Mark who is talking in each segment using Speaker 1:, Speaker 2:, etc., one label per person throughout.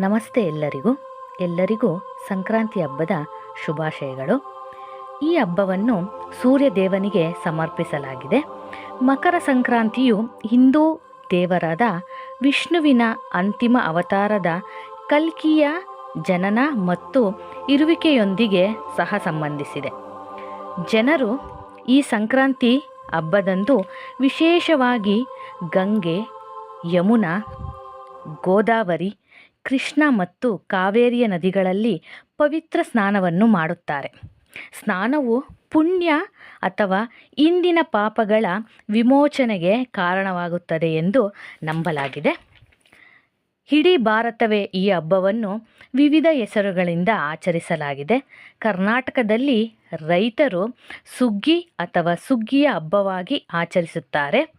Speaker 1: ನಮಸ್ತೆ ಎಲ್ಲರಿಗೂ ಎಲ್ಲರಿಗೂ ಸಂಕ್ರಾಂತಿ ಹಬ್ಬದ ಶುಭಾಶಯಗಳು. ಈ ಹಬ್ಬವನ್ನು ಸೂರ್ಯ ದೇವನಿಗೆ ಸಮರ್ಪಿಸಲಾಗಿದೆ. ಮಕರ ಸಂಕ್ರಾಂತಿಯು ಹಿಂದೂ ದೇವರಾದ ವಿಷ್ಣುವಿನ ಅಂತಿಮ ಅವತಾರದ ಕಲ್ಕಿಯ ಜನನ ಮತ್ತು ಇರುವಿಕೆಯೊಂದಿಗೆ ಸಹ ಸಂಬಂಧಿಸಿದೆ. ಜನರು ಈ ಸಂಕ್ರಾಂತಿ ಹಬ್ಬದಂದು ವಿಶೇಷವಾಗಿ ಗಂಗೆ, ಯಮುನಾ, ಗೋದಾವರಿ ಕೃಷ್ಣ ಮತ್ತು ಕಾವೇರಿಯ ನದಿಗಳಲ್ಲಿ ಪವಿತ್ರ ಸ್ನಾನವನ್ನು ಮಾಡುತ್ತಾರೆ. ಸ್ನಾನವು ಪುಣ್ಯ ಅಥವಾ ಇಂದಿನ ಪಾಪಗಳ ವಿಮೋಚನೆಗೆ ಕಾರಣವಾಗುತ್ತದೆ ಎಂದು ನಂಬಲಾಗಿದೆ. ಇಡೀ ಭಾರತವೇ ಈ ಹಬ್ಬವನ್ನು ವಿವಿಧ ಹೆಸರುಗಳಿಂದ ಆಚರಿಸಲಾಗಿದೆ. ಕರ್ನಾಟಕದಲ್ಲಿ ರೈತರು ಸುಗ್ಗಿ ಅಥವಾ ಸುಗ್ಗಿಯ ಹಬ್ಬವಾಗಿ ಆಚರಿಸುತ್ತಾರೆ.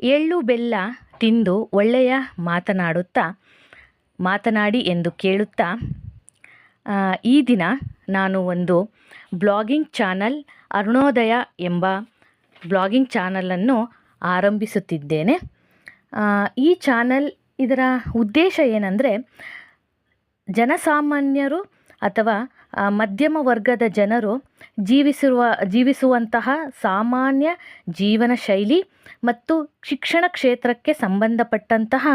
Speaker 1: ಎಳ್ಳು ಬೆಲ್ಲ ತಿಂದು ಒಳ್ಳೆಯ ಮಾತನಾಡುತ್ತಾ ಮಾತನಾಡಿ ಎಂದು ಕೇಳುತ್ತಾ ಈ ದಿನ ನಾನು ಒಂದು ಬ್ಲಾಗಿಂಗ್ ಚಾನಲ್ ಅರುಣೋದಯ ಎಂಬ ಬ್ಲಾಗಿಂಗ್ ಚಾನಲನ್ನು ಆರಂಭಿಸುತ್ತಿದ್ದೇನೆ. ಈ ಚಾನಲ್ ಇದರ ಉದ್ದೇಶ ಏನಂದರೆ, ಜನಸಾಮಾನ್ಯರು ಅಥವಾ ಮಧ್ಯಮ ವರ್ಗದ ಜನರು ಜೀವಿಸಿರುವ, ಜೀವಿಸುವಂತಹ ಸಾಮಾನ್ಯ ಜೀವನ ಶೈಲಿ ಮತ್ತು ಶಿಕ್ಷಣ ಕ್ಷೇತ್ರಕ್ಕೆ ಸಂಬಂಧಪಟ್ಟಂತಹ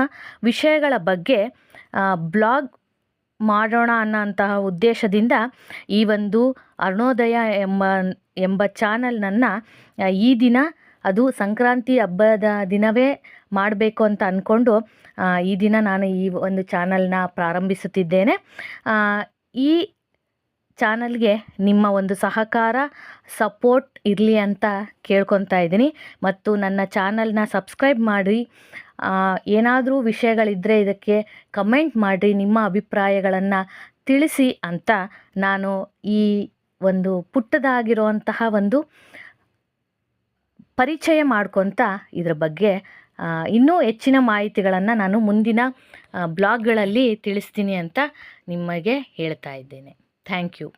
Speaker 1: ವಿಷಯಗಳ ಬಗ್ಗೆ ಬ್ಲಾಗ್ ಮಾಡೋಣ ಅನ್ನೋಂತಹ ಉದ್ದೇಶದಿಂದ ಈ ಒಂದು ಅರುಣೋದಯ ಎಂಬ ಎಂಬ ಚಾನಲ್ನನ್ನು ಈ ದಿನ ಅದು ಸಂಕ್ರಾಂತಿ ಹಬ್ಬದ ದಿನವೇ ಮಾಡಬೇಕು ಅಂತ ಅಂದ್ಕೊಂಡು ಈ ದಿನ ನಾನು ಈ ಒಂದು ಚಾನಲ್ನ ಪ್ರಾರಂಭಿಸುತ್ತಿದ್ದೇನೆ. ಈ ಚಾನಲ್ಗೆ ನಿಮ್ಮ ಒಂದು ಸಹಕಾರ, ಸಪೋರ್ಟ್ ಇರಲಿ ಅಂತ ಕೇಳ್ಕೊತಾ ಇದ್ದೀನಿ. ಮತ್ತು ನನ್ನ ಚಾನಲ್ನ ಸಬ್ಸ್ಕ್ರೈಬ್ ಮಾಡಿ ಏನಾದರೂ ವಿಷಯಗಳಿದ್ದರೆ ಇದಕ್ಕೆ ಕಮೆಂಟ್ ಮಾಡಿ ನಿಮ್ಮ ಅಭಿಪ್ರಾಯಗಳನ್ನು ತಿಳಿಸಿ ಅಂತ ನಾನು ಈ ಒಂದು ಪುಟ್ಟದಾಗಿರುವಂತಹ ಒಂದು ಪರಿಚಯ ಮಾಡ್ಕೊತ ಇದರ ಬಗ್ಗೆ ಇನ್ನೂ ಹೆಚ್ಚಿನ ಮಾಹಿತಿಗಳನ್ನು ನಾನು ಮುಂದಿನ ಬ್ಲಾಗ್ಗಳಲ್ಲಿ ತಿಳಿಸ್ತೀನಿ ಅಂತ ನಿಮಗೆ ಹೇಳ್ತಾ ಇದ್ದೇನೆ. Thank you.